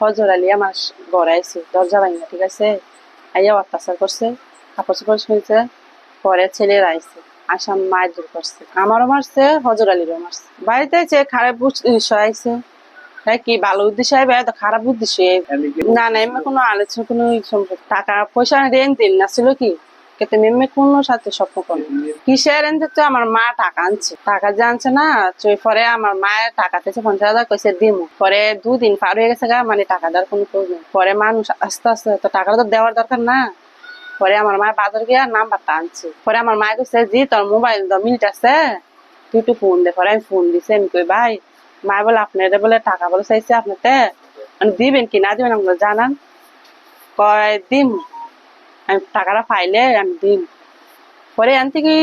হজর আলী আমার ঘরে আইছে দরজা ভাঙা ঠিক আছে? আইয়া অত্যাচার করছে কাপড় চোপড় শুনছে পরে ছেলেরা আইছে আসাম মায়ের দূর করছে আমারও মারছে হজর আলীরও মারছে। বাড়িতে যে খারাপ উদ্দেশ্য আইছে। হ্যাঁ কি ভালো উদ্দেশ্য আইবে? তো খারাপ উদ্দেশ্য না না এমনি কোনো আলোচনা কোনো সম্পর্ক টাকা পয়সা রেন দিন না ছিল কি? সাথে স্বপ্ন করে কিসের দিতে আমার মা টাকা আনছে। টাকা যে আনছে না, তো পরে আমার মায়ের টাকা থেকে পঞ্চাশ হাজার দিমু। পরে দুদিন পার হয়ে গেছে গা মানে টাকা দেওয়ার কোনো প্রয়োজন পরে মানুষ আস্তে আস্তে, তো তো দেওয়ার দরকার না। পরে আমার মা বাজার গিয়া নাম্বারটা আনছে। পরে আমার মা কইছে, জি, তোর মোবাইল দ, মিনিট আছে। তুই একটু ফোন দে। পরে আমি ফোন দিছি, আমি কই, ভাই মা বলে আপনার বলে টাকা বলে চাইছে আপনাতে। মানে দিবেন কি না দিবেন আমাকে জানান। কয়, দিম। আমি টাকাটা পাইলে আমি দিম পরে আন থেকে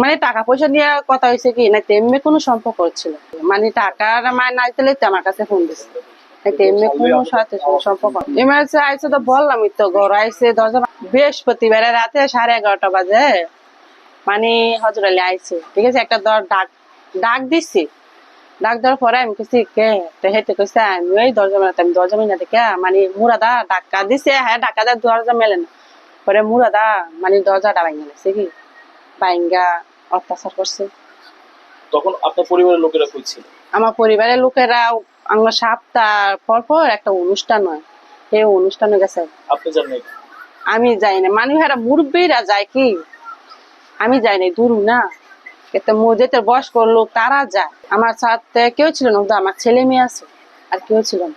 মানে টাকা পয়সা নিয়ে কথা হয়েছে কি, না তেমনি কোনো সম্পর্ক ছিল মানে টাকার মানে না দিলে আমার কাছে ফোন না তেমনি কোনো সাথে সম্পর্ক এমার্জেন্সি আইসে তো বললামই তো, ঘর আইসে দরজা বৃহস্পতিবার রাতে সাড়ে এগারোটা বাজে। মানে হজর আলী আইসে। ঠিক আছে, একটা ডাক ডাক দিছি। ডাক দেওয়ার পরে আমি কইছি কে? তো হেতে কইছে আমি ওই দরজা মেলাতে আমি দরজা মেলা দেখে মানে মুরাদা ডাক্কা দিছে হ্যাঁ ডাক্কা দেয় দরজা মেলে না। পরে মুরাদা মানে দরজাটা কি? ভাঙ্গা অত্যাচার করছে। তখন আপনার পরিবারের লোকেরা কই ছিল? আমার পরিবারের লোকেরা আমরা সপ্তাহ পর পর একটা অনুষ্ঠান হয়। এই অনুষ্ঠানে গেছে। আপনি জান নাই? আমি যাই না মানে মুরব্বীরা যায় কি? আমি যাই না দূর না। এতে মসজিদের বয়স্ক লোক তারা যায়। আমার সাথে কেউ ছিল না আমার ছেলে মেয়ে আছে, আর কেউ ছিল না।